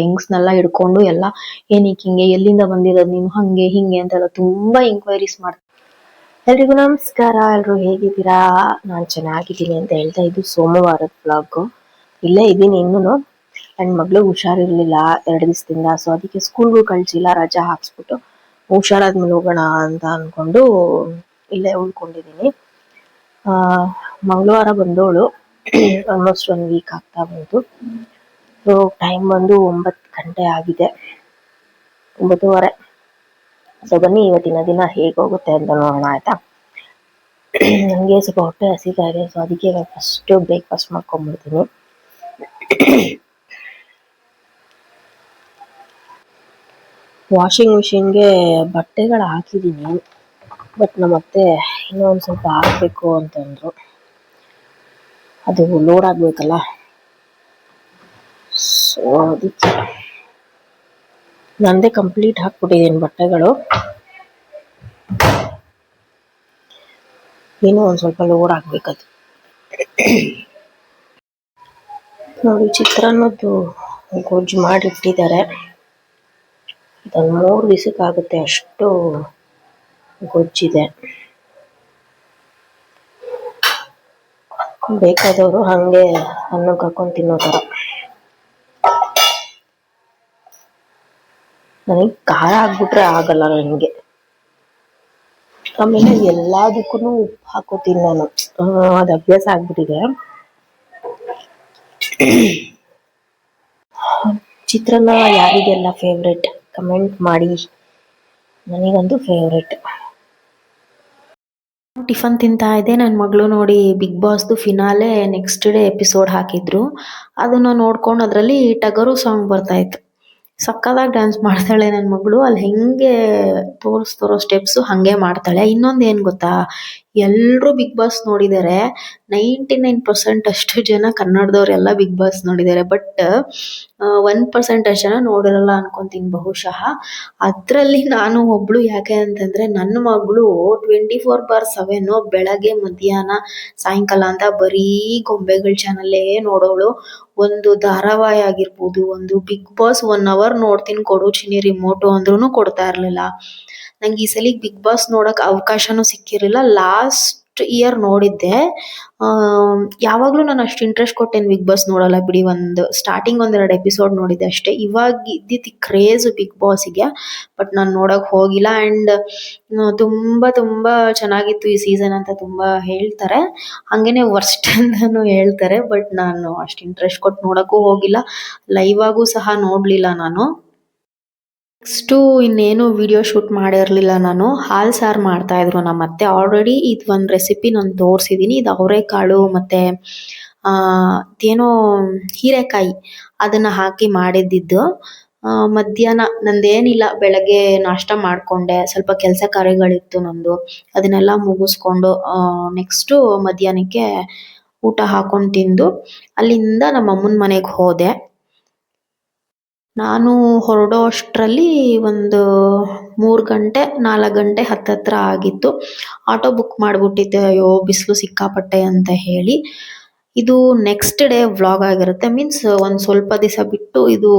ಹೆಂಗ್ಸ್ನೆಲ್ಲ ಹಿಡ್ಕೊಂಡು ಎಲ್ಲ ಏನಕ್ಕೆ ಹಿಂಗೆ ಎಲ್ಲಿಂದ ಬಂದಿರೋದು ನೀವು ಹಂಗೆ ಹಿಂಗೆ ಅಂತೆಲ್ಲ ತುಂಬಾ ಎಂಕ್ವೈರೀಸ್ ಮಾಡ್ತಾರೆ ಎಲ್ರಿಗೂ ನಮಸ್ಕಾರ, ಎಲ್ರು ಹೇಗಿದ್ದೀರಾ? ನಾನ್ ಚೆನ್ನಾಗಿದ್ದೀನಿ ಅಂತ ಹೇಳ್ತಾ ಇದ್ದು ಸೋಮವಾರದ ಬ್ಲಾಗ್ ಇಲ್ಲೇ ಇದ್ದೀನಿ ಇನ್ನೂ ನನ್ನ ಮಗಳು ಹುಷಾರಿರಲಿಲ್ಲ ಎರಡು ದಿವಸದಿಂದ ಸೊ ಅದಕ್ಕೆ ಸ್ಕೂಲ್ಗೂ ಕಳ್ಸಿಲ್ಲ, ರಜಾ ಹಾಕ್ಸ್ಬಿಟ್ಟು ಹುಷಾರಾದ್ಮೇಲೆ ಹೋಗೋಣ ಅಂತ ಅನ್ಕೊಂಡು ಇಲ್ಲೇ ಉಳ್ಕೊಂಡಿದ್ದೀನಿ. ಮಂಗಳವಾರ ಬಂದವಳು ಆಲ್ಮೋಸ್ಟ್ ಒನ್ ವೀಕ್ ಆಗ್ತಾ ಬಂತು. ಟೈಮ್ ಬಂದು ಒಂಬತ್ತು ಗಂಟೆ ಆಗಿದೆ. ಒಂಬತ್ತುವರೆ. ಸೊ ಬನ್ನಿ, ಇವತ್ತಿನ ದಿನ ಹೇಗೆ ಹೋಗುತ್ತೆ ಅಂತ ನೋಡೋಣ, ಆಯ್ತಾ? ನನಗೆ ಸ್ವಲ್ಪ ಹೊಟ್ಟೆ ಹಸಿತಾ ಇದೆ ಸೊ ಅದಕ್ಕೆ ಫಸ್ಟ್ ಬ್ರೇಕ್ಫಾಸ್ಟ್ ಮಾಡ್ಕೊಂಡ್ಬಿಡ್ತೀನಿ. ವಾಷಿಂಗ್ ಮಿಷಿನ್ಗೆ ಬಟ್ಟೆಗಳು ಹಾಕಿದ್ದೀನಿ ಬಟ್ ನಮ್ಮ ಅತ್ತೆ ಇನ್ನೂ ಒಂದು ಸ್ವಲ್ಪ ಹಾಕಬೇಕು ಅಂತಂದ್ರು. ಅದು ಲೋಡ್ ಆಗಬೇಕಲ್ಲ? ಅದಕ್ಕೆ ನಂದೇ ಕಂಪ್ಲೀಟ್ ಹಾಕ್ಬಿಟ್ಟಿದ್ದೀನಿ ಬಟ್ಟೆಗಳು. ಇನ್ನೂ ಒಂದು ಸ್ವಲ್ಪ ಲೋಡ್ ಆಗ್ಬೇಕದು. ನೋಡಿ, ಚಿತ್ರಾನ್ನದ್ದು ಗೊಜ್ಜು ಮಾಡಿಟ್ಟಿದ್ದಾರೆ. ಇದೊಂದು ಮೂರು ದಿವಸಕ್ಕಾಗುತ್ತೆ ಅಷ್ಟು ಗೊಜ್ಜಿದೆ. ಬೇಕಾದವರು ಹಂಗೆ ಅನ್ನಕ್ಕೆ ಹಾಕೊಂಡು ತಿನ್ನೋ ನನಗೆ ಖಾರ ಆಗ್ಬಿಟ್ರೆ ಆಗಲ್ಲ ನನಗೆ ಆಮೇಲೆ ಎಲ್ಲದಕ್ಕೂ ಉಪ್ಪು ಹಾಕೋತೀನಿ ನಾನು. ಅದು ಅಭ್ಯಾಸ ಆಗ್ಬಿಟ್ಟಿದೆ. ಚಿತ್ರಾನ್ನ ಯಾರಿಗೆಲ್ಲ ಫೇವ್ರೆಟ್ ಕಮೆಂಟ್ ಮಾಡಿ. ನನಗಂತೂ ಫೇವ್ರೆಟ್ ಟಿಫನ್ ತಿಂತಾ ಇದೆ ನನ್ನ ಮಗಳು ನೋಡಿ ಬಿಗ್ ಬಾಸ್ದು ಫಿನಾಲೆ ನೆಕ್ಸ್ಟ್ ಡೇ ಎಪಿಸೋಡ್ ಹಾಕಿದ್ರು. ಅದನ್ನ ನೋಡ್ಕೊಂಡು ಅದರಲ್ಲಿ ಟಗರು ಸಾಂಗ್ ಬರ್ತಾ ಇತ್ತು ಡಾನ್ಸ್ ಮಾಡ್ತಾಳೆ ನನ್ನ ಮಗಳು. ಅಲ್ಲಿ ಹೆಂಗೆ ತೋರಿಸ್ತಾರೋ ಸ್ಟೆಪ್ಸ್ ಹಾಗೆ ಮಾಡ್ತಾಳೆ. ಇನ್ನೊಂದ್ ಏನ್ ಗೊತ್ತಾ? ಎಲ್ಲರೂ ಬಿಗ್ ಬಾಸ್ ನೋಡಿದ್ದಾರೆ ನೈಂಟಿ ನೈನ್ ಪರ್ಸೆಂಟ್ ಅಷ್ಟು ಜನ ಕನ್ನಡದವರೆಲ್ಲ ಬಿಗ್ ಬಾಸ್ ನೋಡಿದ್ದಾರೆ ಬಟ್ ಒನ್ ಪರ್ಸೆಂಟ್ ಅಷ್ಟು ಜನ ನೋಡಿರಲ್ಲ ಅನ್ಕೊಂತೀನಿ ಬಹುಶಃ. ಅದರಲ್ಲಿ ನಾನು ಒಬ್ಳು ಯಾಕೆ ಅಂತಂದ್ರೆ ನನ್ನ ಮಗಳು ಟ್ವೆಂಟಿ ಫೋರ್ ಬಾರ್ ಸೆವೆನ್ ಬೆಳಗ್ಗೆ, ಮಧ್ಯಾಹ್ನ, ಸಾಯಂಕಾಲ ಅಂತ ಬರೀ ಗೊಂಬೆಗಳ ಚಾನಲ್ಲೇ ನೋಡೋಳು. ಒಂದು ಧಾರಾವಾಹಿ ಆಗಿರ್ಬೋದು, ಒಂದು ಬಿಗ್ ಬಾಸ್ ಒನ್ ಅವರ್ ನೋಡ್ತೀನಿ ಕೊಡು, ಚಿನ್ನಿ ರಿಮೋಟು ಅಂದ್ರೂ ಕೊಡ್ತಾ ಇರಲಿಲ್ಲ. ನಂಗೆ ಈ ಸಲ ಬಿಗ್ ಬಾಸ್ ನೋಡಕ್ ಅವಕಾಶನೂ ಸಿಕ್ಕಿರಲಿಲ್ಲ. ಲಾಸ್ಟ್ ಇಯರ್ ನೋಡಿದ್ದೆ. ಯಾವಾಗಲೂ ನಾನು ಅಷ್ಟು ಇಂಟ್ರೆಸ್ಟ್ ಕೊಟ್ಟೇನು ಬಿಗ್ ಬಾಸ್ ನೋಡಲ್ಲ ಬಿಡಿ. ಒಂದು ಸ್ಟಾರ್ಟಿಂಗ್ ಒಂದೆರಡು ಎಪಿಸೋಡ್ ನೋಡಿದ್ದೆ ಅಷ್ಟೇ. ಇವಾಗ ಇದ್ದಿದ್ದು ಕ್ರೇಜ್ ಬಿಗ್ ಬಾಸಿಗೆ ಬಟ್ ನಾನು ನೋಡಕ್ ಹೋಗಿಲ್ಲ. ಆ್ಯಂಡ್ ತುಂಬ ತುಂಬ ಚೆನ್ನಾಗಿತ್ತು ಈ ಸೀಸನ್ ಅಂತ ತುಂಬ ಹೇಳ್ತಾರೆ. ಹಾಗೇನೆ ವರ್ಸ್ಟ್ ಅಂತಲೂ ಹೇಳ್ತಾರೆ ಬಟ್ ನಾನು ಅಷ್ಟು ಇಂಟ್ರೆಸ್ಟ್ ಕೊಟ್ಟು ನೋಡೋಕ್ಕೂ ಹೋಗಿಲ್ಲ. ಲೈವ್ ಆಗೂ ಸಹ ನೋಡಲಿಲ್ಲ ನಾನು. ನೆಕ್ಸ್ಟು ಇನ್ನೇನು ವಿಡಿಯೋ ಶೂಟ್ ಮಾಡಿರಲಿಲ್ಲ ನಾನು. ಹಾಲು ಸಾರು ಮಾಡ್ತಾಯಿದ್ರು ನಮ್ಮ ಅತ್ತೆ. ಆಲ್ರೆಡಿ ಇದು ಒಂದು ರೆಸಿಪಿ ನಾನು ತೋರಿಸಿದ್ದೀನಿ ಇದು ಅವರೆಕಾಳು ಮತ್ತು ಏನೋ ಹೀರೆಕಾಯಿ ಅದನ್ನು ಹಾಕಿ ಮಾಡಿದ್ದಿದ್ದು. ಮಧ್ಯಾಹ್ನ ನಂದೇನಿಲ್ಲ, ಬೆಳಗ್ಗೆ ನಾಷ್ಟ ಮಾಡಿಕೊಂಡೆ. ಸ್ವಲ್ಪ ಕೆಲಸ ಕಾರ್ಯಗಳಿತ್ತು ನಂದು. ಅದನ್ನೆಲ್ಲ ಮುಗಿಸ್ಕೊಂಡು ನೆಕ್ಸ್ಟು ಮಧ್ಯಾಹ್ನಕ್ಕೆ ಊಟ ಹಾಕೊಂಡು ತಿಂದು ಅಲ್ಲಿಂದ ನಮ್ಮ ಅಮ್ಮನ ಮನೆಗೆ ಹೋದೆ. ನಾನು ಹೊರಡೋ ಅಷ್ಟರಲ್ಲಿ ಒಂದು ಮೂರು ಗಂಟೆ ನಾಲ್ಕು ಗಂಟೆ ಹತ್ತತ್ರ ಆಗಿತ್ತು. ಆಟೋ ಬುಕ್ ಮಾಡಿಬಿಟ್ಟಿದ್ದೆ ಅಯ್ಯೋ ಬಿಸಿಲು ಸಿಕ್ಕಾಪಟ್ಟೆ ಅಂತ ಹೇಳಿ. ಇದು ನೆಕ್ಸ್ಟ್ ಡೇ ವ್ಲಾಗ್ ಆಗಿರುತ್ತೆ. ಮೀನ್ಸ್ ಒಂದು ಸ್ವಲ್ಪ ದಿವಸ ಬಿಟ್ಟು ಇದು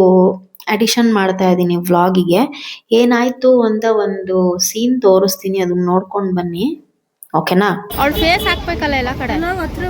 ಅಡಿಷನ್ ಮಾಡ್ತಾ ಇದ್ದೀನಿ ವ್ಲಾಗಿಗೆ. ಏನಾಯ್ತು ಅಂತ ಒಂದು ಸೀನ್ ತೋರಿಸ್ತೀನಿ ಅದನ್ನ ನೋಡ್ಕೊಂಡು ಬನ್ನಿ. ಓಕೆನಾ? ಅವಳ ಫೇಸ್ ಹಾಕ್ಬೇಕಲ್ಲ ಎಲ್ಲ ಕಡೆ. ಮಾಡ್ತಾಳೆ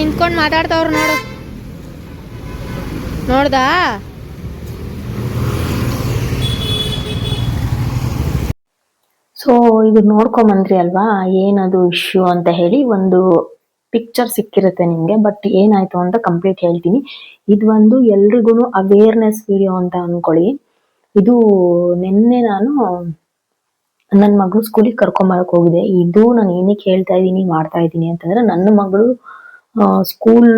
ನಿಂತ್ಕೊಂಡು ಮಾತಾಡ್ತಾವ್ರು ನೋಡು. ನೋಡ್ದಾ? ಸೊ ಇದು ನೋಡ್ಕೊಂಬಂದ್ರಿ ಅಲ್ವಾ? ಏನದು ಇಶ್ಯೂ ಅಂತ ಹೇಳಿ ಒಂದು ಪಿಕ್ಚರ್ ಸಿಕ್ಕಿರುತ್ತೆ ನಿಮಗೆ ಬಟ್ ಏನಾಯ್ತು ಅಂತ ಕಂಪ್ಲೀಟ್ ಹೇಳ್ತೀನಿ. ಇದು ಒಂದು ಎಲ್ರಿಗೂ ಅವೇರ್ನೆಸ್ ವಿಡಿಯೋ ಅಂತ ಅಂದ್ಕೊಳ್ಳಿ ಇದು ನಿನ್ನೆ ನಾನು ನನ್ನ ಮಗಳು ಸ್ಕೂಲಿಗೆ ಕರ್ಕೊಂಬರಕ್ಕೆ ಹೋಗಿದೆ ಇದು ನಾನು ಏನಕ್ಕೆ ಹೇಳ್ತಾ ಇದ್ದೀನಿ ಮಾಡ್ತಾ ಇದ್ದೀನಿ ಅಂತಂದ್ರೆ, ನನ್ನ ಮಗಳು ಸ್ಕೂಲ್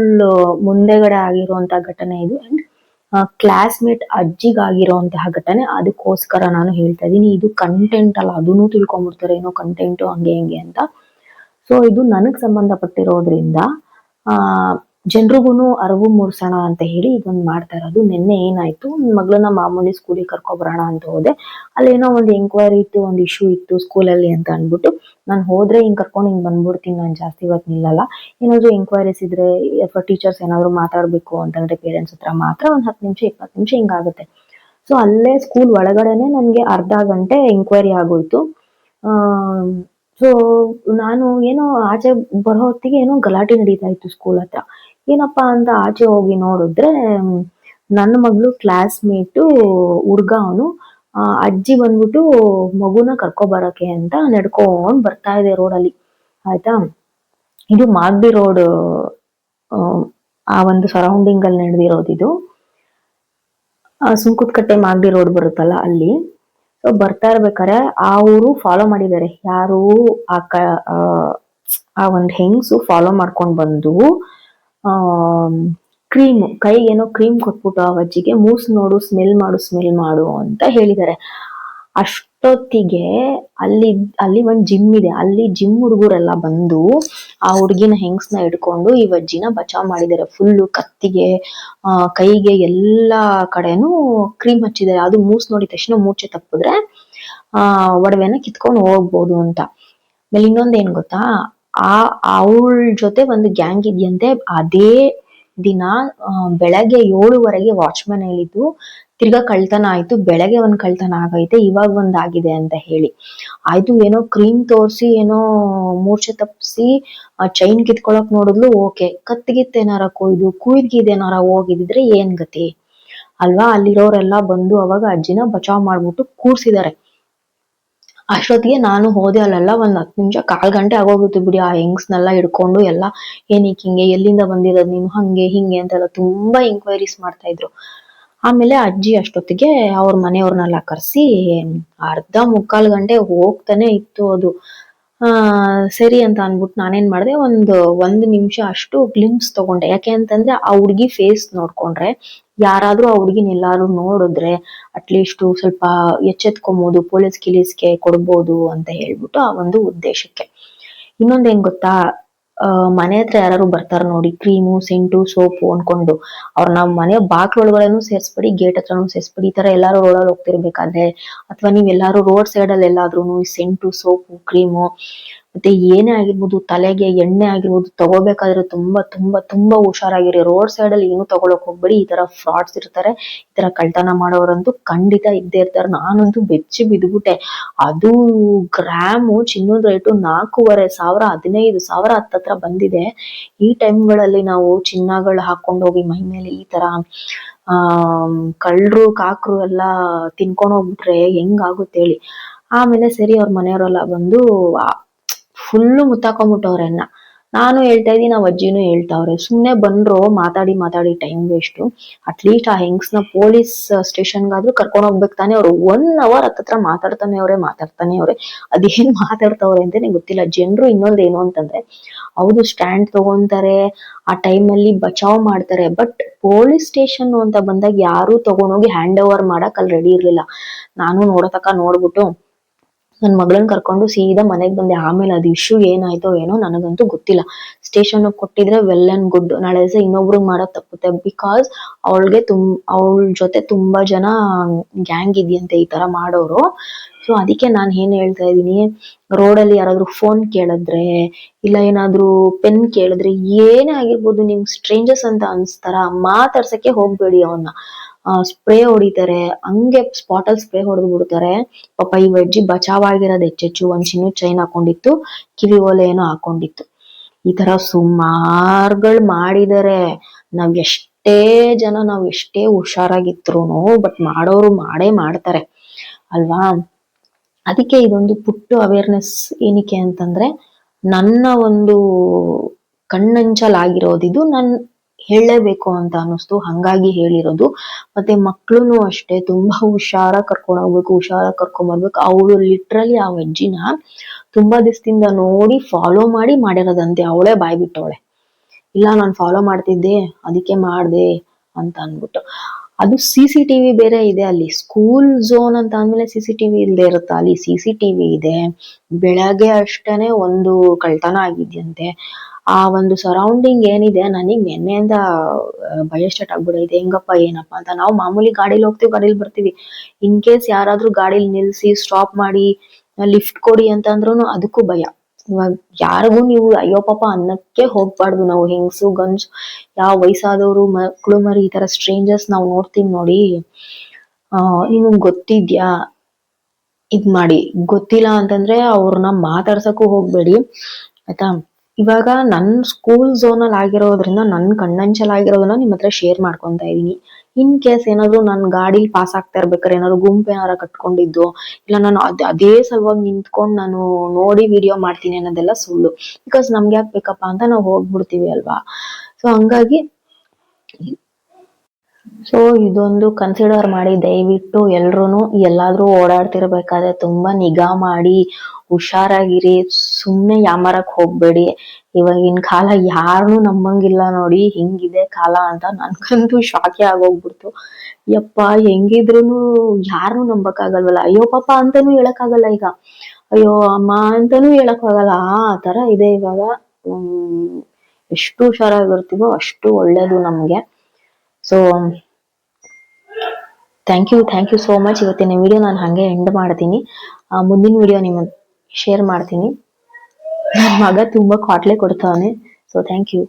ಮುಂದೆಗಡೆ ಆಗಿರುವಂತಹ ಘಟನೆ ಇದು. ಅಂಡ್ ಕ್ಲಾಸ್ಮೇಟ್ ಅಜ್ಜಿಗಾಗಿರುವಂತಹ ಘಟನೆ. ಅದಕ್ಕೋಸ್ಕರ ನಾನು ಹೇಳ್ತಾ ಇದ್ದೀನಿ, ಇದು ಕಂಟೆಂಟ್ ಅಲ್ಲ, ಅದನ್ನು ತಿಳ್ಕೊಂಡ್ಬಿಡ್ತಾರೆ, ಏನೋ ಕಂಟೆಂಟ್ ಹಂಗೆ ಹಿಂಗೆ ಅಂತ. ಸೊ ಇದು ನನಗೆ ಸಂಬಂಧಪಟ್ಟಿರೋದ್ರಿಂದ ಆ ಜನ್ರಿಗೂನು ಅರಿವು ಮೂಡಿಸೋಣ ಅಂತ ಹೇಳಿ ಇದೊಂದು ಮಾಡ್ತಾ ಇರೋದು. ನಿನ್ನೆ ಏನಾಯ್ತು? ನನ್ನ ಮಗಳನ್ನ ಮಾಮೂಲಿ ಸ್ಕೂಲಿಗೆ ಕರ್ಕೊಬರೋಣ ಅಂತ ಹೋದೆ. ಅಲ್ಲೇನೋ ಒಂದು ಎಂಕ್ವೈರಿ ಇತ್ತು, ಒಂದು ಇಶ್ಯೂ ಇತ್ತು ಸ್ಕೂಲಲ್ಲಿ ಅಂತ ಅಂದ್ಬಿಟ್ಟು. ನಾನು ಹೋದ್ರೆ ಹಿಂಗ್ ಕರ್ಕೊಂಡು ಹಿಂಗ್ ಬಂದ್ಬಿಡ್ತೀನಿ, ನಾನು ಜಾಸ್ತಿ ಇವತ್ತು ನಿಲ್ಲಲ್ಲ. ಏನಾದ್ರು ಎಂಕ್ವೈರೀಸ್ ಇದ್ರೆ ಅಥವಾ ಟೀಚರ್ಸ್ ಏನಾದ್ರು ಮಾತಾಡ್ಬೇಕು ಅಂತಂದ್ರೆ ಪೇರೆಂಟ್ಸ್ ಹತ್ರ ಮಾತ್ರ ಒಂದ್ ಹತ್ತು ನಿಮಿಷ, ಇಪ್ಪತ್ತು ನಿಮಿಷ ಹಿಂಗಾಗುತ್ತೆ ಸೊ ಅಲ್ಲೇ ಸ್ಕೂಲ್ ಒಳಗಡೆನೆ ನನಗೆ ಅರ್ಧ ಗಂಟೆ ಎಂಕ್ವೈರಿ ಆಗೋಯ್ತು. ಸೊ ನಾನು ಏನೋ ಆಚೆ ಬರೋ ಹೊತ್ತಿಗೆ ಏನೋ ಗಲಾಟೆ ನಡೀತಾ ಇತ್ತು ಸ್ಕೂಲ್ ಹತ್ರ. ಏನಪ್ಪಾ ಅಂತ ಆಚೆ ಹೋಗಿ ನೋಡಿದ್ರೆ ನನ್ನ ಮಗಳು ಕ್ಲಾಸ್ಮೇಟು ಹುಡ್ಗ ಅವನು ಅಜ್ಜಿ ಬಂದ್ಬಿಟ್ಟು ಮಗುನ ಕರ್ಕೊ ಬರಕ್ಕೆ ಅಂತ ನಡ್ಕೊಂಡ್ ಬರ್ತಾ ಇದೆ ರೋಡಲ್ಲಿ. ಆಯ್ತಾ? ಇದು ಮಾಗ್ಡಿ ರೋಡ್ ಆ ಒಂದು ಸರೌಂಡಿಂಗ್ ಅಲ್ಲಿ ನಡೆದಿರೋದು ಇದು. ಸುಂಕುತ್ಕಟ್ಟೆ ಮಾಗಡಿ ರೋಡ್ ಬರುತ್ತಲ್ಲ ಅಲ್ಲಿ. ಸೊ ಬರ್ತಾ ಇರ್ಬೇಕಾರೆ ಆ ಊರು ಫಾಲೋ ಮಾಡಿದ್ದಾರೆ. ಯಾರು ಆ ಕ ಆ, ಒಂದು ಹೆಂಗ್ಸು ಫಾಲೋ ಮಾಡ್ಕೊಂಡು ಬಂದು ಕ್ರೀಮ್ ಕೈಗೆ ಏನೋ ಕ್ರೀಮ್ ಕೊಟ್ಬಿಟ್ಟು ಆ ಅಜ್ಜಿಗೆ ಮೂಸ್ ನೋಡು, ಸ್ಮೆಲ್ ಮಾಡು ಸ್ಮೆಲ್ ಮಾಡು ಅಂತ ಹೇಳಿದ್ದಾರೆ. ಅಷ್ಟೊತ್ತಿಗೆ ಅಲ್ಲಿ ಅಲ್ಲಿ ಒಂದು ಜಿಮ್ ಇದೆ. ಅಲ್ಲಿ ಜಿಮ್ ಹುಡುಗರೆಲ್ಲ ಬಂದು ಆ ಹುಡುಗಿನ ಹೆಂಗ್ಸ್ನ ಹಿಡ್ಕೊಂಡು ಈ ಅಜ್ಜಿನ ಬಚಾವ್ ಮಾಡಿದ್ದಾರೆ. ಫುಲ್ಲು ಕತ್ತಿಗೆ ಕೈಗೆ ಎಲ್ಲ ಕಡೆನೂ ಕ್ರೀಮ್ ಹಚ್ಚಿದ್ದಾರೆ. ಅದು ಮೂಸ್ ನೋಡಿದ ತಕ್ಷಣ ಮೂರ್ಛೆ ತಪ್ಪಿದ್ರೆ, ಆ, ಒಡವೆನ ಕಿತ್ಕೊಂಡು ಹೋಗ್ಬೋದು ಅಂತ. ಆಮೇಲೆ ಇನ್ನೊಂದೇನ್ ಗೊತ್ತಾ? ಆ ಅವಳ ಜೊತೆ ಒಂದು ಗ್ಯಾಂಗ್ ಇದೆಯಂತೆ. ಅದೇ ದಿನ ಬೆಳಗ್ಗೆ ಏಳುವರೆಗೆ ವಾಚ್ಮನ್ ಹೇಳಿದ್ದು, ತಿರ್ಗಾ ಕಳ್ತನ ಆಯ್ತು, ಬೆಳಗ್ಗೆ ಒಂದ್ ಕಳ್ತನ ಆಗೈತೆ, ಇವಾಗ ಒಂದ್ ಆಗಿದೆ ಅಂತ ಹೇಳಿ. ಆಯ್ತು, ಏನೋ ಕ್ರೀಮ್ ತೋರ್ಸಿ, ಏನೋ ಮೂರ್ಛೆ ತಪ್ಪಿಸಿ ಚೈನ್ ಕಿತ್ಕೊಳಕ್ ನೋಡಿದ್ಲು ಓಕೆ ಕತ್ತಿಗಿತ್ತು ಏನಾರ ಕೊಯ್ದು ಕುಯ್ದ್ಗಿದೇನಾರ ಹೋಗಿದ್ರೆ ಏನ್ ಗತಿ? ಅಲ್ವಾ, ಅಲ್ಲಿರೋರೆಲ್ಲ ಬಂದು ಅವಾಗ ಅಜ್ಜಿನ ಬಚಾವ್ ಮಾಡ್ಬಿಟ್ಟು ಕೂರ್ಸಿದ್ದಾರೆ ಅಷ್ಟೊತ್ತಿಗೆ ನಾನು ಹೋದೆ ಅಲ್ಲೆಲ್ಲ ಒಂದ್ ಹತ್ತು ನಿಮಿಷ, ಕಾಲ್ ಗಂಟೆ ಆಗೋಗಿತ್ತು ಬಿಡಿ ಆ ಹೆಂಗ್ಸ್ನೆಲ್ಲ ಹಿಡ್ಕೊಂಡು ಎಲ್ಲ. ಏನಕ್ಕೆ ಹಿಂಗೆ, ಎಲ್ಲಿಂದ ಬಂದಿರೋದು ನೀನು? ಹಂಗೆ, ಹಿಂಗೆ ಅಂತೆಲ್ಲ ತುಂಬಾ ಎಂಕ್ವೈರೀಸ್ ಮಾಡ್ತಾ ಇದ್ರು. ಆಮೇಲೆ ಅಜ್ಜಿ ಅಷ್ಟೊತ್ತಿಗೆ ಅವ್ರ ಮನೆಯವ್ರನ್ನೆಲ್ಲ ಕರೆಸಿ, ಅರ್ಧ ಮುಕ್ಕಾಲು ಗಂಟೆ ಹೋಗ್ತಾನೆ ಇತ್ತು ಅದು. ಸರಿ ಅಂತ ಅನ್ಬಿಟ್ಟು ನಾನೇನ್ ಮಾಡಿದೆ, ಒಂದು ಒಂದು ನಿಮಿಷ ಅಷ್ಟು ಗ್ಲಿಮ್ಸ್ ತಗೊಂಡೆ. ಯಾಕೆ ಅಂತಂದ್ರೆ, ಆ ಹುಡ್ಗಿ ಫೇಸ್ ನೋಡ್ಕೊಂಡ್ರೆ, ಯಾರಾದ್ರೂ ಆ ಹುಡ್ಗಿನ ಎಲ್ಲಾರು ನೋಡಿದ್ರೆ ಅಟ್ಲೀಸ್ಟ್ ಸ್ವಲ್ಪ ಎಚ್ಚೆತ್ಕೊಬೋದು ಪೊಲೀಸ್ ಗಿಲೀಸ್ಗೆ ಕೊಡ್ಬೋದು ಅಂತ ಹೇಳ್ಬಿಟ್ಟು ಆ ಒಂದು ಉದ್ದೇಶಕ್ಕೆ. ಇನ್ನೊಂದೇನ್ ಗೊತ್ತಾ ಮನೆ ಹತ್ರ ಯಾರು ಬರ್ತಾರ ನೋಡಿ, ಕ್ರೀಮು, ಸೆಂಟು, ಸೋಪು ಅನ್ಕೊಂಡು. ಅವ್ರನ್ನ ಮನೆ ಬಾಕ್ಲೊಳಗಡೆನು ಸೇರ್ಸ್ಬಿಡಿ, ಗೇಟ್ ಹತ್ರನು ಸೇರ್ಸ್ಬಿಡಿ. ಈ ತರ ಎಲ್ಲಾರು ಅಲ್ಲಿ ಹೋಗ್ತಿರ್ಬೇಕಾದ್ರೆ, ಅಥವಾ ನೀವ್ ಎಲ್ಲಾರು ರೋಡ್ ಸೈಡ್ ಅಲ್ಲಿ ಎಲ್ಲಾದ್ರೂ ಸೆಂಟು, ಸೋಪು, ಕ್ರೀಮು ಮತ್ತೆ ಏನೇ ಆಗಿರ್ಬೋದು, ತಲೆಗೆ ಎಣ್ಣೆ ಆಗಿರ್ಬೋದು, ತಗೋಬೇಕಾದ್ರೆ ತುಂಬಾ ತುಂಬಾ ತುಂಬಾ ಹುಷಾರಾಗಿರಿ. ರೋಡ್ ಸೈಡ್ ಅಲ್ಲಿ ಏನು ತಗೊಳಕ್ ಹೋಗ್ಬೇಡಿ. ಈ ತರ ಫ್ರಾಡ್ಸ್ ಇರ್ತಾರೆ. ಈ ತರ ಕಳ್ತನ ಮಾಡೋರಂತೂ ಖಂಡಿತ ಇದ್ದೇ ಇರ್ತಾರೆ. ನಾನಂತೂ ಬೆಚ್ಚಿ ಬಿದ್ಬಿಟ್ಟೆ. ಅದು ಗ್ರಾಮ್ ಚಿನ್ನದ ರೇಟ್ ನಾಲ್ಕೂವರೆ ಸಾವಿರ, ಹದಿನೈದು ಸಾವಿರ ಹತ್ತತ್ರ ಬಂದಿದೆ. ಈ ಟೈಮ್ಗಳಲ್ಲಿ ನಾವು ಚಿನ್ನಗಳು ಹಾಕೊಂಡು ಹೋಗಿ ಮೈ ಮೇಲೆ ಈ ತರ, ಆ ಕಳ್ರು ಕಾಕ್ರು ಎಲ್ಲ ತಿನ್ಕೊಂಡು ಹೋಗ್ಬಿಟ್ರೆ ಹೆಂಗಾಗುತ್ತೆ ಹೇಳಿ. ಆಮೇಲೆ ಸರಿ, ಅವ್ರ ಮನೆಯವರೆಲ್ಲ ಬಂದು ಫುಲ್ಲು ಮುತ್ತಾಕೊಂಬಿಟ್ಟವ್ರೆನ್ನ. ನಾನು ಹೇಳ್ತಾ ಇದ್ದೀನಿ, ನಾವು ಅಜ್ಜಿನೂ ಹೇಳ್ತಾವ್ರೆ, ಸುಮ್ನೆ ಬಂದ್ರು, ಮಾತಾಡಿ ಮಾತಾಡಿ ಟೈಮ್ ವೇಸ್ಟು ಅಟ್ಲೀಸ್ಟ್ ಆ ಹೆಂಗ್ಸ್ನ ಪೊಲೀಸ್ ಸ್ಟೇಷನ್ಗಾದ್ರೂ ಕರ್ಕೊಂಡು ಹೋಗ್ಬೇಕು ತಾನೇ ಅವ್ರು. ಒನ್ ಅವರ್ ಹತ್ತತ್ರ ಮಾತಾಡ್ತಾನೆ ಅವ್ರೆ ಮಾತಾಡ್ತಾನೆ ಅವ್ರೆ. ಅದೇನ್ ಮಾತಾಡ್ತಾವ್ರೆ ಅಂತಾನೆ ಗೊತ್ತಿಲ್ಲ. ಜನರು ಇನ್ನೊಂದ್ ಏನು ಅಂತಂದ್ರೆ, ಹೌದು ಸ್ಟ್ಯಾಂಡ್ ತಗೊಂತಾರೆ, ಆ ಅಲ್ಲಿ ಬಚಾವ್ ಮಾಡ್ತಾರೆ ಬಟ್ ಪೊಲೀಸ್ ಸ್ಟೇಷನ್ ಅಂತ ಬಂದಾಗ ಯಾರು ತಗೊಂಡೋಗಿ ಹ್ಯಾಂಡ್ ಓವರ್ ಮಾಡಕ್ ಅಲ್ಲಿ ರೆಡಿ ಇರ್ಲಿಲ್ಲ. ನಾನು ನೋಡತಕ್ಕ ನೋಡ್ಬಿಟ್ಟು ನನ್ ಮಗಳನ್ನ ಕರ್ಕೊಂಡು ಸೀದಾ ಮನೆಗೆ ಬಂದೆ. ಆಮೇಲೆ ಅದು ಇಶ್ಯೂ ಏನಾಯ್ತೋ ಏನೋ ನನಗಂತೂ ಗೊತ್ತಿಲ್ಲ. ಸ್ಟೇಷನ್ ಕೊಟ್ಟಿದ್ರೆ ವೆಲ್ ಅಂಡ್ ಗುಡ್ ನಾಳೆ ದಿವಸ ಇನ್ನೊಬ್ರಿಗೆ ಮಾಡೋದ್ ತಪ್ಪುತ್ತೆ. ಬಿಕಾಸ್ ಅವಳಿಗೆ ತುಂಬ ಅವಳ ಜೊತೆ ತುಂಬಾ ಜನ ಗ್ಯಾಂಗ್ ಇದೆಯಂತೆ ಈ ತರ ಮಾಡೋರು. ಸೊ ಅದಕ್ಕೆ ನಾನ್ ಏನ್ ಹೇಳ್ತಾ ಇದೀನಿ ರೋಡಲ್ಲಿ ಯಾರಾದ್ರೂ ಫೋನ್ ಕೇಳಿದ್ರೆ, ಇಲ್ಲ ಏನಾದ್ರೂ ಪೆನ್ ಕೇಳಿದ್ರೆ ಏನೇ ಆಗಿರ್ಬೋದು ನಿಮ್ಗೆ ಸ್ಟ್ರೇಂಜರ್ಸ್ ಅಂತ ಅನ್ಸ್ತಾರ, ಮಾತಾಡ್ಸಕ್ಕೆ ಹೋಗ್ಬೇಡಿ ಅವನ್ನ ಸ್ಪ್ರೇ ಹೊಡಿತಾರೆ. ಹಂಗೆ ಸ್ಪಾಟ್ ಅಲ್ಲಿ ಸ್ಪ್ರೇ ಹೊಡೆದು ಬಿಡ್ತಾರೆ. ಪಾಪ ಈ ಅಜ್ಜಿ ಬಚಾವ್ ಆಗಿರೋದು ಹೆಚ್ಚೆಚ್ಚು ಒಂದ್ ಚಿನ್ನ ಚೈನ್ ಹಾಕೊಂಡಿತ್ತು. ಕಿವಿ ಓಲೆ ಏನೋ ಹಾಕೊಂಡಿತ್ತು. ಈ ತರ ಸುಮಾರ್ಗಳ್ ಮಾಡಿದರೆ. ನಾವ್ ಎಷ್ಟೇ ಜನ, ನಾವ್ ಎಷ್ಟೇ ಹುಷಾರಾಗಿತ್ರು ಬಟ್ ಮಾಡೋರು ಮಾಡೇ ಮಾಡ್ತಾರೆ. ಅಲ್ವಾ? ಅದಕ್ಕೆ ಇದೊಂದು ಪುಟ್ಟು ಅವೇರ್ನೆಸ್ ಏನಕ್ಕೆ ಅಂತಂದ್ರೆ, ನನ್ನ ಒಂದು ಕಣ್ಣಂಚಲಾಗಿರೋದಿದು ನಾನ್ ಹೇಳಲೇಬೇಕು ಅಂತ ಅನ್ನಿಸ್ತು. ಹಂಗಾಗಿ ಹೇಳಿರೋದು. ಮತ್ತೆ ಮಕ್ಳುನು ಅಷ್ಟೇ, ತುಂಬಾ ಹುಷಾರಾಗಿ ಕರ್ಕೊಂಡ್ ಹೋಗ್ಬೇಕು ಹುಷಾರಾಗಿ ಕರ್ಕೊಂಡ್ ಬರ್ಬೇಕು. ಅವಳು ಲಿಟ್ರಲಿ ಆ ಅಜ್ಜಿನ ತುಂಬಾ ದಿವಸದಿಂದ ನೋಡಿ ಫಾಲೋ ಮಾಡಿ ಮಾಡಿರೋದಂತೆ. ಅವಳೇ ಬಾಯ್ ಬಿಟ್ಟವಳೆ. ಇಲ್ಲ, ನಾನ್ ಫಾಲೋ ಮಾಡ್ತಿದ್ದೆ, ಅದಕ್ಕೆ ಮಾಡ್ದೆ ಅಂತ ಅನ್ಬಿಟ್ಟು ಅದು ಸಿ ಸಿ ಟಿವಿ ಬೇರೆ ಇದೆ ಅಲ್ಲಿ. ಸ್ಕೂಲ್ ಝೋನ್ ಅಂತ ಅಂದ್ಮೇಲೆ ಸಿ ಸಿ ಟಿವಿ ಇಲ್ದೇ ಇರುತ್ತಾ? ಅಲ್ಲಿ ಸಿ ಸಿ ಟಿವಿ ಇದೆ. ಬೆಳಗ್ಗೆ ಅಷ್ಟೇನೆ ಒಂದು ಕಳ್ತನ ಆಗಿದ್ಯಂತೆ. ಆ ಒಂದು ಸರೌಂಡಿಂಗ್ ಏನಿದೆ, ನನಗ್ ನಿನ್ನೆಯಿಂದ ಭಯ ಸ್ಟಾರ್ಟ್ ಆಗ್ಬಿಡೈತೆ. ಹೆಂಗಪ್ಪ, ಏನಪ್ಪಾ ಅಂತ ನಾವು ಮಾಮೂಲಿ ಗಾಡಿಲಿ ಹೋಗ್ತೀವಿ, ಗಾಡಿಲಿ ಬರ್ತೀವಿ. ಇನ್ ಕೇಸ್ ಯಾರಾದ್ರೂ ಗಾಡಿಲಿ ನಿಲ್ಸಿ ಸ್ಟಾಪ್ ಮಾಡಿ ಲಿಫ್ಟ್ ಕೊಡಿ ಅಂತ ಅಂದ್ರೂ ಅದಕ್ಕೂ ಭಯ. ಇವಾಗ ಯಾರಿಗೂ ನೀವು, ಅಯ್ಯೋ ಪಾಪ, ಅನ್ನಕ್ಕೆ ಹೋಗ್ಬಾರ್ದು ನಾವು, ಹೆಂಗಸು, ಗಂಡ್ಸು, ಯಾವ ವಯಸ್ಸಾದವರು, ಮಕ್ಳು ಮರಿ, ಈ ತರ ಸ್ಟ್ರೇಂಜರ್ಸ್ ನಾವು ನೋಡ್ತೀವಿ ನೋಡಿ. ಆ, ನಿಮಗ್ ಗೊತ್ತಿದ್ಯಾ? ಇದ್ ಮಾಡಿ ಗೊತ್ತಿಲ್ಲ ಅಂತಂದ್ರೆ ಅವ್ರನ್ನ ಮಾತಾಡ್ಸಕ್ಕೂ ಹೋಗ್ಬೇಡಿ. ಆಯ್ತಾ? ಇವಾಗ ನನ್ನ ಸ್ಕೂಲ್ ಝೋನ್ ಅಲ್ಲಿ ಆಗಿರೋದ್ರಿಂದ ನನ್ ಕಣ್ಣಂಚಲಾಗಿರೋದನ್ನ ನಿಮ್ಮ ಹತ್ರ ಶೇರ್ ಮಾಡ್ಕೊಂತ ಇದೀನಿ. ಇನ್ ಕೇಸ್ ಏನಾದ್ರು ನನ್ ಗಾಡಿ ಪಾಸ್ ಆಗ್ತಾ ಇರ್ಬೇಕಾದ್ರೆ, ಏನಾದ್ರು ಗುಂಪು ಏನಾರ ಕಟ್ಕೊಂಡಿದ್ದು, ಇಲ್ಲ ನಾನು ಅದ್, ಅದೇ ಸಲುವಾಗಿ ನಿಂತ್ಕೊಂಡು ನಾನು ನೋಡಿ ವಿಡಿಯೋ ಮಾಡ್ತೀನಿ ಅನ್ನೋದೆಲ್ಲ ಸುಳ್ಳು. ಬಿಕಾಸ್ ನಮ್ಗೆ ಯಾಕೆ ಬೇಕಪ್ಪ ಅಂತ ನಾವು ಹೋಗ್ಬಿಡ್ತೀವಿ ಅಲ್ವಾ? ಸೊ ಹಂಗಾಗಿ ಸೊ ಇದೊಂದು ಕನ್ಸಿಡರ್ ಮಾಡಿ ದಯವಿಟ್ಟು ಎಲ್ರೂನು ಎಲ್ಲಾದ್ರೂ ಓಡಾಡ್ತಿರ್ಬೇಕಾದ್ರೆ ತುಂಬಾ ನಿಗಾ ಮಾಡಿ, ಹುಷಾರಾಗಿರಿ, ಸುಮ್ನೆ ಯಾಮಾರಕ್ ಹೋಗ್ಬೇಡಿ. ಇವಾಗಿನ ಕಾಲ ಯಾರನ್ನೂ ನಂಬಂಗಿಲ್ಲ ನೋಡಿ, ಹಿಂಗಿದೆ ಕಾಲ ಅಂತ ನನ್ಗಂತೂ ಶಾಕೆ ಆಗೋಗ್ಬಿಡ್ತು. ಯಪ್ಪ ಹೆಂಗಿದ್ರು ಯಾರನ್ನೂ ನಂಬಕ್ಕಾಗಲ್ವಲ್ಲ? ಅಯ್ಯೋ, ಪಾಪ ಅಂತಾನೂ ಹೇಳಕ್ಕಾಗಲ್ಲ ಈಗ. ಅಯ್ಯೋ, ಅಮ್ಮ ಅಂತಾನೂ ಹೇಳಕ್ ಆಗಲ್ಲ ಆ ತರ ಇದೆ ಇವಾಗ. ಎಷ್ಟು ಹುಷಾರಾಗಿರ್ತೀವೋ ಅಷ್ಟು ಒಳ್ಳೇದು ನಮ್ಗೆ. So thank you thank you so much ಇವತ್ತಿನ ವಿಡಿಯೋ ನಾನು ಹಾಗೆ ಎಂಡ್ ಮಾಡ್ತೀನಿ. ಮುಂದಿನ ವಿಡಿಯೋ ನಿಮ್ಮ ಶೇರ್ ಮಾಡ್ತೀನಿ. ನನ್ನ ಮಗ ತುಂಬಾ ಕಾಟ್ಲೆ ಕೊಡ್ತಾನೆ ಸೊ ಥ್ಯಾಂಕ್ ಯು